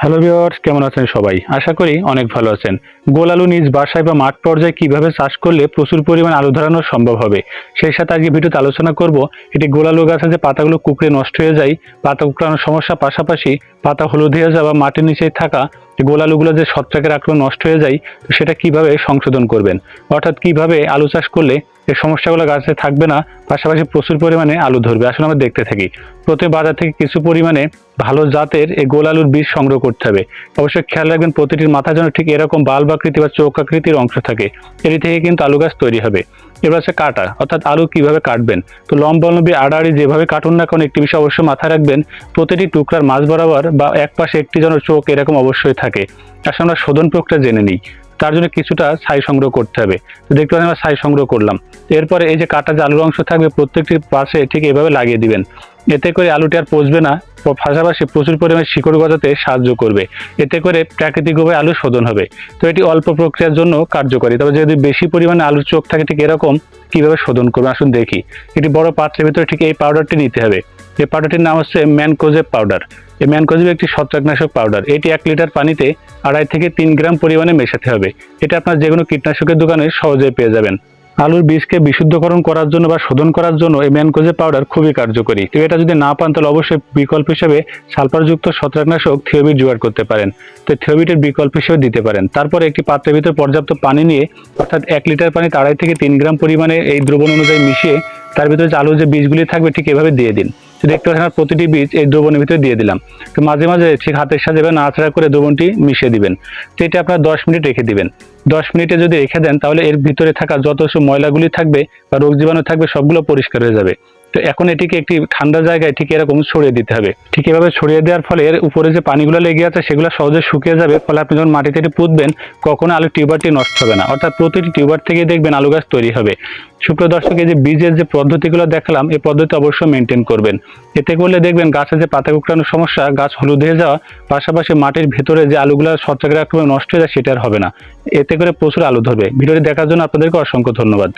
Hello viewers কেমন আছেন সবাই? আশা করি অনেক ভালো আছেন। গোল আলু নিজ বাসায় বা মাঠ পর্যায়ে কীভাবে চাষ করলে প্রচুর পরিমাণ আলু ধরানো সম্ভব হবে? সেই সাথে আজকে ভিডিওতে আলোচনা করব এটি গোল আলু গাছে যে পাতাগুলো কুকড়ে নষ্ট হয়ে যায়, পাতা কুকড়ানোর সমস্যা পাশাপাশি পাতা হলুদ হয়ে যাওয়া, মাটির নিচে থাকা গোল আলুগুলো যে ছত্রাকের আক্রমণ নষ্ট হয়ে যায়, তো সেটা কীভাবে সংশোধন করবেন? অর্থাৎ কীভাবে আলু চাষ করলে এই সমস্যাগুলো গাছে থাকবে না, পাশাপাশি প্রচুর পরিমাণে আলু ধরবে? আসলে আমরা দেখতে থাকি, প্রতি বাজার থেকে কিছু পরিমাণে ভালো জাতের এই গোল আলুর বীজ সংগ্রহ করতে হবে। অবশ্যই খেয়াল রাখবেন প্রতিটির মাথা যেন ঠিক এরকম বাল্ব আকৃতি বা চোখ আকৃতির অংশ থাকে। এটি থেকে কিন্তু আলু গাছ তৈরি হবে। এবার হচ্ছে কাটা, অর্থাৎ আলু কীভাবে কাটবেন? তো লম্বালম্বী আড়াআড়ি যেভাবে কাটুন না কারণ একটি বিষয় অবশ্যই মাথায় রাখবেন, প্রতিটি টুকরার মাছ বরাবর বা এক পাশে একটি যেন চোখ এরকম অবশ্যই থাকে। আসলে আমরা শোধন প্রক্রিয়া জেনে নিই, তার জন্য কিছুটা ছাই সংগ্রহ করতে হবে। তো দেখতে পাচ্ছেন আমরা ছাই সংগ্রহ করলাম। এরপরে এই যে কাটা যে আলুর অংশ থাকবে, প্রত্যেকটির পাশে ঠিক এভাবে লাগিয়ে দিবেন। এতে করে আলুটি আর পচবে না পাশাপাশি প্রচুর পরিমাণে শিকড় গজাতে সাহায্য করবে। এতে করে প্রাকৃতিকভাবে আলু শোধন হবে। তো এটি অল্প প্রক্রিয়ার জন্য কার্যকরী। তবে যদি বেশি পরিমাণে আলুর চোখ থাকে ঠিক এরকম, কীভাবে শোধন করবে আসুন দেখি। একটি বড় পাত্রের ভিতরে ঠিক এই পাউডারটি নিতে হবে। এই পাউডারটির নাম হচ্ছে ম্যানকোজেব পাউডার এই ম্যানকোজেব একটি ছত্রাকনাশক পাউডার এটি এক লিটার পানিতে আড়াই থেকে তিন গ্রাম পরিমাণে মেশাতে হবে। এটা আপনার যে কোনো কীটনাশকের দোকানে সহজেই পেয়ে যাবেন। আলুর বীজকে বিশুদ্ধকরণ করার জন্য বা শোধন করার জন্য এই ম্যানকোজে পাউডার খুবই কার্যকরী। তো এটা যদি না পান, তাহলে অবশ্যই বিকল্প হিসেবে সালফারযুক্ত ছত্রাকনাশক থিওবিট জোগাড় করতে পারেন। তো থিওবিটের বিকল্প হিসেবে দিতে পারেন। তারপর একটি পাত্রের ভিতরে পর্যাপ্ত পানি নিয়ে, অর্থাৎ এক লিটার পানি তাড়াই থেকে তিন গ্রাম পরিমাণে এই দ্রবণ অনুযায়ী মিশিয়ে, তার ভিতরে যে আলুর যে বীজগুলি থাকবে, ঠিক এভাবে দিয়ে দিন। দেখতে পাচ্ছেন প্রতিটি বীজ এই দ্রবণের ভিতরে দিয়ে দিলাম। তো মাঝে মাঝে ঠিক হাতের সাথে নাড়াচাড়া করে দ্রবণটি মিশিয়ে দিবেন। তো এটা আপনার দশ মিনিট রেখে দিবেন। দশ মিনিটে যদি রেখে দেন তাহলে এর ভিতরে থাকা যত ময়লাগুলি থাকবে বা রোগ জীবাণু থাকবে সবগুলো পরিষ্কার হয়ে যাবে। তো এখন এটিকে একটি ঠান্ডা জায়গায় ঠিক এরকম ছড়িয়ে দিতে হবে। ঠিক এভাবে ছড়িয়ে দেওয়ার ফলে এর উপরে যে পানিগুলো লেগে আছে সেগুলো সহজে শুকিয়ে যাবে, ফলে আপনি যখন মাটিতে এটি পুঁতবেন, কখনো আলু টিউবারটি নষ্ট হবে না। অর্থাৎ প্রতিটি টিউবার থেকে দেখবেন আলু গাছ তৈরি হবে। সুপ্রিয় দর্শক, এই যে বীজের যে পদ্ধতিগুলো দেখালাম, এই পদ্ধতি অবশ্যই মেনটেন করবেন। এতে করলে দেখবেন গাছের যে পাতা কুকড়ানোর সমস্যা, গাছ হলুদ হয়ে যাওয়া, পাশাপাশি মাটির ভেতরে যে আলুগুলো আক্রমণে নষ্ট হয়ে যায় সেটা আর হবে না। এতে করে প্রচুর আলু ধরবে। ভিডিওটি দেখার জন্য আপনাদেরকে অসংখ্য ধন্যবাদ।